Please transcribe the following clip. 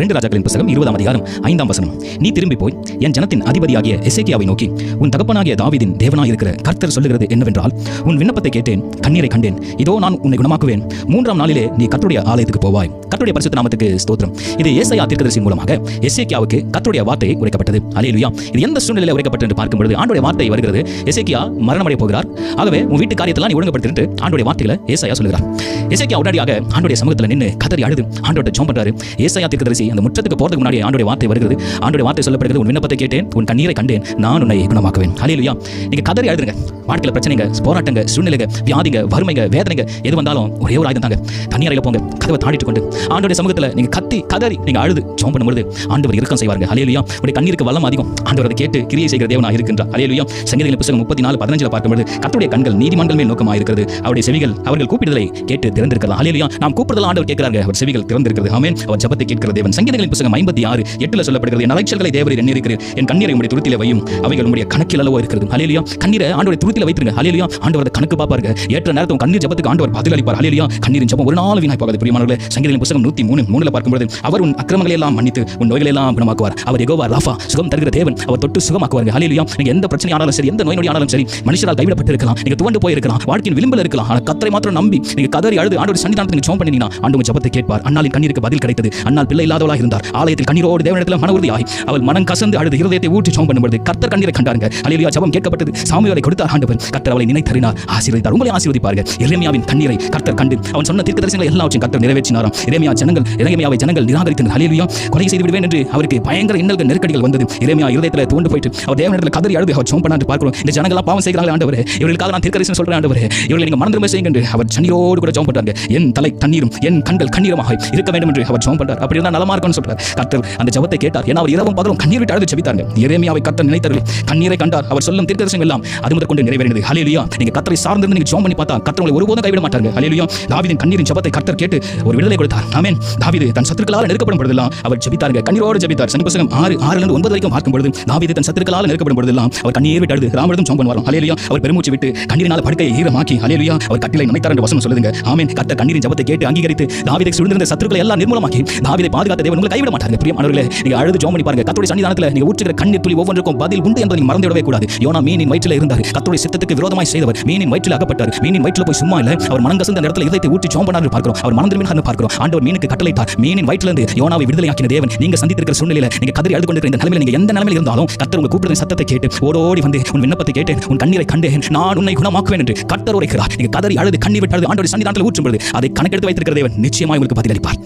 ரெண்டு ராஜாக்களின் புஸ்தகம் இருபதாம் அதிகாரம் ஐந்தாம் வசனம். நீ திரும்பி போய் என் ஜனத்தின் அதிபதியாகிய எசேக்கியாவை நோக்கி உன் தகப்பனாகிய தாவீதின் தேவனாயிருக்கிற கர்த்தர் சொல்லுகிறது என்னவென்றால் உன் விண்ணப்பத்தை கேட்டேன் கண்ணீரை கண்டேன். இதோ நான் உன்னை குணமாக்குவேன். மூன்றாம் நாளிலே நீ கர்த்தருடைய ஆலயத்துக்கு போவாய். கர்த்தருடைய பரிசுத்த நாமத்துக்கு ஸ்தோத்திரம். இது ஏசையா தீர்க்கதரிசி மூலமாக எசேக்கியாவுக்கு கர்த்தருடைய வார்த்தை உரைக்கப்பட்டது. அலையிலுயா இது எந்த சூழ்நிலையில் உரைக்கப்பட்டது என்று பார்க்கும் பொழுது ஆண்டுடைய வார்த்தை வருகிறது. எசேக்கியா மரணமடைய போகிறார். ஆகவே உன் வீட்டு காரியத்தெல்லாம் நீ ஒழுங்குபடுத்திட்டு ஆண்டுடைய வார்த்தைகளை ஏசையா சொல்லுகிறார். எசேக்கியா உடனடியாக ஆண்டுடைய சமூகத்தில் நின்று கதறி அழுது ஆண்டோட ஜோம் பண்ணுறாரு ஏசையா தீர்க்கதரிசி அந்த முற்றத்துக்கு போறதுக்கு முன்னாடி ஆண்டுடைய வார்த்தை வருகிறது. ஆண்டுடைய வார்த்தை சொல்லப்படுகிறது உன் விண்ணப்பத்தை கேட்டேன் உன் கண்ணீரை கண்டேன் நான் உன்னை குணமாக்குவேன். அலையிலையா நீங்க கதறி அழுதுங்க வாழ்க்கையில் பிரச்சனைங்க போராட்டங்க சூழ்நிலைங்க வியாதிங்க வறுமைங்க வேதனைங்க எது வந்தாலும் ஒரே ஒரு ஆயுதம் தாங்க. தண்ணீரையில் போங்க கதவை தாடிட்டு கொண்டு. ஆண்டோடைய சமூகத்தில் நீங்க கத்தி கதறி நீங்க அழுது சோம் பண்ணும்பொழுது ஆண்டவர் இறக்கம் செய்வாருங்க. ஹalleluya. உடைய கண்ணீருக்கு வளம் அதிகம். ஆண்டவர் அதை கேட்டு கிரியை செய்கிற தேவனாக இருக்கின்றார். ஹalleluya. சங்கீதங்களின் புத்தகம் முப்பத்தி நாலு பதினஞ்சில் பார்க்கும்போது கத்துடைய கண்கள் நீதிமன்றமே நோக்கமாக இருக்கிறது. அவருடைய செவிகள் அவர்கள் கூப்பிடுதலை கேட்டு திறந்திருக்கலாம். ஹalleluya. நாம் கூப்பிடுதல் ஆண்டவர் கேட்கிறாங்க அவர் செவிகள் திறந்திருக்கிறது. ஆமென் அவர் ஜபத்தை கேட்கிற தேவன். சங்கீதங்களின் புத்தகம் ஐம்பத்தி ஆறு எட்டுல சொல்லப்படுகிறது என் அலைச்சல்களை தேவரில் எண்ணிருக்கிறேன் என் கண்ணீரை உடைய துருத்தில வையும். அவைகள் உடைய கணக்கில் அளவோ இருக்கிறது. ஹalleluya. கண்ணீரை ஆண்டவருடைய துருத்தில வைத்திருங்க. ஹalleluya. ஆண்டவர் கணக்கு பார்ப்பாருங்க. ஏற்ற நேரத்தில் கண்ணீர் ஜபத்துக்கு ஆண்டவர் பதில் அளிப்பார். ஹalleluya. கண்ணீரின் ஜபம் ஒரு நாள் வீணாய் போகாது. பிரியமானவர்களே சங்கீதம் புத்தகம் நூற்றி மூணு மூணுல பார்க்கும்போது அவர் உன் அக்கிரமங்களை எல்லாம் மன்னித்து உன் நோய்களை எல்லாம் குணமாக்குவார். அவர் எகோவா ராஃபா சுகம் தருகிற தேவன் அவர் தொட்டு சுகமாக்குவார் ஹalleluya. நீங்க எந்த பிரச்சனை ஆனாலும் சரி எந்த நோய் நொடி ஆனாலும் சரி மனுஷரால் கைவிடப்பட்டிருக்கலாம். நீங்க துவண்டு போயிருக்கலாம். வாழ்க்கையின் விளிம்பில் இருக்கலாம். ஆனால் கத்தரை மாத்திரம் நம்பி நீங்க கதறி அழுது ஆண்டோட சன்னிதானத்தில் நீங்க ஜெபம் பண்ணினீங்கன்னா ஆண்டு ஜபத்தை கேட்பார். அண்ணாலின் கண்ணீருக்கு பதில் கிடைத்தது. அண்ணால் பிள்ளை இல்லாதவளாக இருந்தார். ஆலயத்தில் கண்ணீரோடு தேவனிடத்தில் மன உறுதியாகி அவள் மனம் கசந்து அழுது இருதயத்தை ஊற்றி ஜோம் பண்ணும்போது கத்தர் கண்ணீரை கண்டாருங்க. ஹalleluya. ஜபம் கேட்கப்பட்டது. சாமுவேலை கொடுத்தார் ஆண்டவர் கர்த்தர் அவளை நினைத்தறினார் ஆசீர்வதித்தார். உங்களை ஆசீர்வதிப்பார்கள் எரேமியாவின் கண்ணீரை கர்த்தர் கண்டு அவன் சொன்ன தீர்க்க தரிசனங்களை எல்லாவற்றையும் கர்த்தர் நிறைவேற்றினாராம். எரேமியா ஜனங்கள் எரேமியாவை ஜனங்கள் நிராகரித்தனர். ஹalleluya. கொலை செய்து விடுவேன் என்று அவருக்கு பயங்கர இன்னல்கள் நெருக்கடிகள் வந்தது. எரேமியா இருதயத்தில் தோண்டு போயிட்டு அவர் தேவனிடத்தில் கதறி அழுது. அவர் சோம் பண்ணாண்டு பார்க்கிறோம். இந்த ஜனங்கள் பாவம் செய்கிறாங்க ஆண்டவர். இவர்களுக்காக நான் தீர்க்க தரிசனம் சொல்றேன் ஆண்டவர். இவர்களை நீங்க மறந்து செய்யுங்க என்று அவர் சனியோடு கூட சோம் பண்ணாங்க என் தலை தண்ணீரும் என் கண்கள் கண்ணீரமாக இருக்க வேண்டும் என்று அவர் சோம் பண்ணார் அப்படி இருந்தால் நலமா இருக்கும்னு சொல்றார். கர்த்தர் அந்த ஜபத்தை கேட்டார். ஏன்னா அவர் இரவும் பகலும் கண்ணீர் விட்டு அழுது ஜெபித்தாங்க எரேமியாவை கர்த்தர் நினைத்தார்கள் கண்ணீரை கண்டார். அவர் சொல்லும் தீர்க்க தரிசனம் எல்லாம் அது முதற்கொண்டு கொண்டு நிறைவேறினது ஹலேலியா நீங்க கத்தரை சார்ந்திருந்து நீங்க ஜோம் பண்ணி பார்த்தா கர்த்தர் உங்களை ஒருபோதும் கைவிட மாட்டாங்க ஹலேலியா தாவிதின் கண்ணீரின் ஜபத்தை கத்தர் கேட்டு ஒரு விடுதலை கொடுத்தார். ஆமேன். தாவிது தன் சத்துருக்களால் நெருக்கப்படும் பொழுதெல்லாம் அவர் ஜெபித்தாருங்க. கண்ணீரோடு ஜபித்தார். சனி ஆறு ஆறுல இருந்து ஒன்பது வரைக்கும் பார்க்கும் பொழுது தாவிது தன் சத்துருக்களால் நெருக்கப்படும் பொழுதெல்லாம் அவர் கண்ணீர் விட்டு அழுது. ராமரதும் ஜோம் பண்ணுவார் ஹலேலியா அவர் பெருமூச்சு விட்டு கண்ணீரினால் படுக்கையை ஈரமாக்கி ஹலேலியா அவர் கட்டிலை நினைத்தார் என்று வசனம் சொல்லுங்க ஆமேன். கர்த்தர் கண்ணீரின் ஜபத்தை கேட்டு அங்கீகரித்து தாவிதை சுழ்ந்திருந்த சத்துருக்களை எல்லாம் நிர்மூலமாக்கி தாவிதை பாதுகாத்த தேவன் உங்களை கைவிட மாட்டாங்க பிரியமானவர்களே நீங்க அழுது ஜோம் பண்ணி பாருங்க. கர்த்தருடைய சன்னிதானத்தில் நீங்க ஊற்றுகிற கண்ணீர் துளி ஒவ்வொன்றுக்கும் பதில் உண்டு என்பதை மறந்துவிடவே கூடாது. யோனா மீனின் வயிற்றில் இருந்தார். கர்த்தருடைய சித்தத்துக்கு விரோதமாய் செய்தவர். மீனின் வயிற்றில் அகப்பட்டார். மீனின் வயிற்றில் போய் சும்மா இல்ல. அவர் மனம் கசந்த இடத்துல இதயத்தை ஊற்றி ஜெபம் பார்க்கிறோம். அவர் மனம் திரும்பினார்னு பார்க்கிறோம். ஆண்டவர் மீனுக்கு கட்டளையிட்டார். மீனின் வயிற்றிலிருந்து யோனாவை விடுதலையாக்கின தேவன். நீங்க சந்தித்திருக்கிற சூழ்நிலையில நீங்க கதறி அழுது கொண்டிருக்கிற இந்த நீங்க எந்த நிலைமையில் இருந்தாலும் கத்தர் உங்க கூப்பிடுற சத்தத்தை கேட்டு ஓடோடி வந்து உன் விண்ணப்பத்தை கேட்டு உன் கண்ணீரை கண்டேன் நான் உன்னை குணமாக்குவேன் என்று கத்தர் உரைக்கிறார். நீங்க கதறி அழுது கண்ணீர் விட்டு அழுது ஆண்டோட சன்னிதானத்தில் ஊற்றும் பொழுது அதை கணக்கெடுத்து வைத்திருக்கிற தேவன் நிச்சயமாக உங்களுக்கு பதிலளிப்பார்.